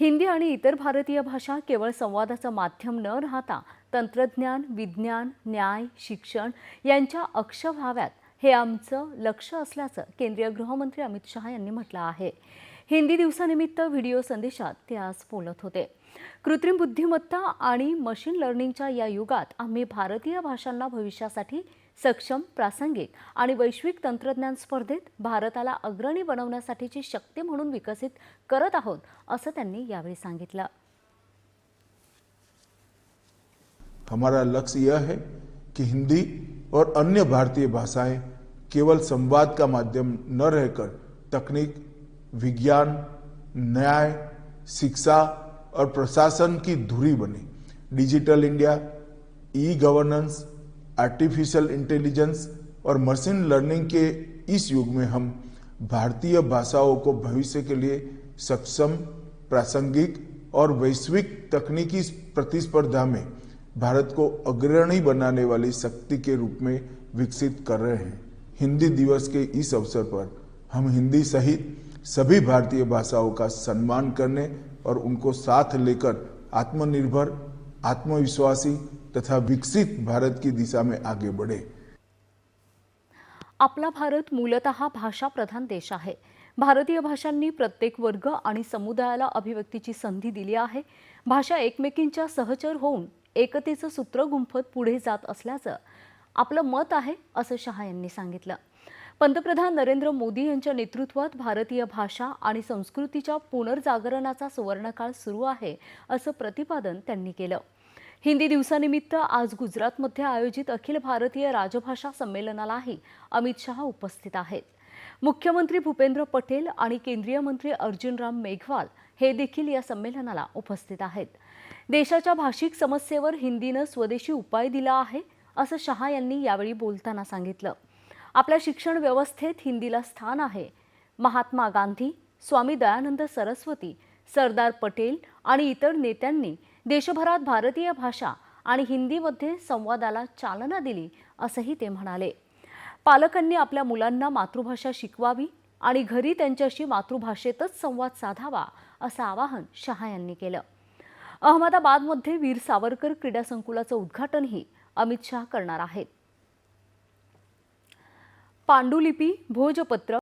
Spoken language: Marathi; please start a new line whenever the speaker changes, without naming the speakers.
हिंदी आणि इतर भारतीय भाषा केवळ संवादाचं माध्यम न राहता तंत्रज्ञान विज्ञान न्याय शिक्षण यांच्या अक्ष व्हाव्यात हे आमचं लक्ष असल्याचं केंद्रीय गृहमंत्री अमित शहा यांनी म्हटलं आहे. हिंदी दिवसानिमित्त व्हिडिओ संदेशात ते आज बोलत होते. कृत्रिम बुद्धिमत्ता आणि मशीन लर्निंगच्या या युगात आम्ही भारतीय भाषांना भविष्यासाठी सक्षम प्रासंगिक आणि वैश्विक तंत्रज्ञान स्पर्धेत भारताला अग्रणी बनवण्यासाठीची शक्ती म्हणून विकसित करत आहोत असं त्यांनी यावेळी सांगितलं.
हमारा लक्ष्य यह है कि हिंदी और अन्य भारतीय भाषाएं केवल संवाद का माध्यम न रहकर तकनीक, विज्ञान, न्याय, शिक्षा और प्रशासन की धुरी बने। Digital India e governance artificial intelligence और मशीन लर्निंग के इस युग में हम भारतीय भाषाओं को भविष्य के लिए सक्षम, प्रासंगिक और वैश्विक तकनीकी प्रतिस्पर्धा में भारत को अग्रणी बनाने वाली शक्ति के रूप में विकसित कर रहे हैं। हिंदी दिवस के इस अवसर पर हम हिंदी सहित सभी भारतीय भाषाओं का सम्मान करने और उनको साथ लेकर आत्मनिर्भर आत्मविश्वासी तथा विकसित भारत की दिशा में आगे बढ़े।
आपला भारत मूलतः भाषाप्रधान देश आहे. भारतीय भाषांनी प्रत्येक वर्ग आणि समुदायाला अभिव्यक्तीची संधी दिली आहे. भाषा एकमेकींच्या सहचर होऊन एकतेचं सूत्र गुंफत पुढे जात असल्याचं आपलं मत आहे असं शहा यांनी सांगितलं. पंतप्रधान नरेंद्र मोदी यांच्या नेतृत्वात भारतीय भाषा आणि संस्कृतीच्या पुनर्जागरणाचा सुवर्णकाळ सुरू आहे असं प्रतिपादन त्यांनी केलं. हिंदी दिवसानिमित्त आज गुजरातमध्ये आयोजित अखिल भारतीय राजभाषा संमेलनालाही अमित शहा उपस्थित आहेत. मुख्यमंत्री भूपेंद्र पटेल आणि केंद्रीय मंत्री अर्जुनराम मेघवाल हे देखील या संमेलनाला उपस्थित आहेत. देशाच्या भाषिक समस्येवर हिंदीनं स्वदेशी उपाय दिला आहे असं शहा यांनी यावेळी बोलताना सांगितलं. आपल्या शिक्षण व्यवस्थेत हिंदीला स्थान आहे. महात्मा गांधी स्वामी दयानंद सरस्वती सरदार पटेल आणि इतर नेत्यांनी देशभरात भारतीय भाषा आणि हिंदीमध्ये संवादाला चालना दिली असंही ते म्हणाले. पालकांनी आपल्या मुलांना मातृभाषा शिकवावी आणि घरी त्यांच्याशी मातृभाषेतच संवाद साधावा असं आवाहन शहा यांनी केलं. अहमदाबादमध्ये वीर सावरकर क्रीडा संकुलाचं उद्घाटनही अमित शहा करणार आहेत. पांडुलिपी भोजपत्र